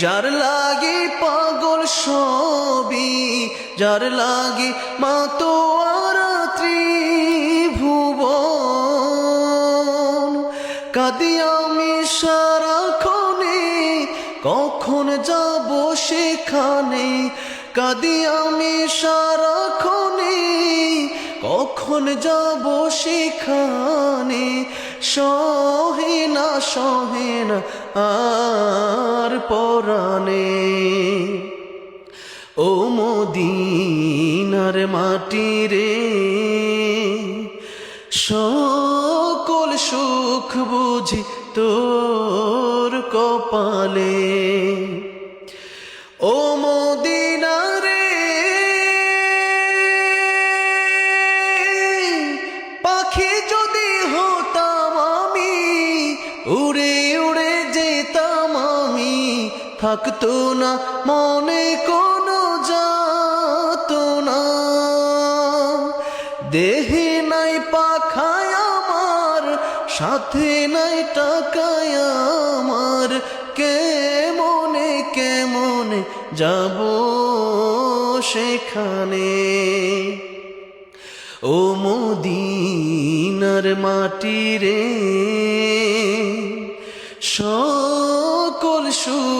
যার লাগে পাগল সবই, যার লাগে মা তো আর ত্রিভুবন। কাদি আমি সারাক্ষণে, কখন যাব সেখানে? কাদি আমি সারাক্ষণে, কখন যাব সেখানে? সহে না সহে না আর পরাণে। ও মদিনার মাটি রে, সকল সুখ বুঝি তোর কপালে। ও মদিনারে থাকতো না, মনে কোনো যাত না। দেহে নাই পাখায় আমার, সাথে নাই টাকায় আমার। কে মনে কে মনে যাব সেখানে? ও মদিনার মাটি রে সকল সুখ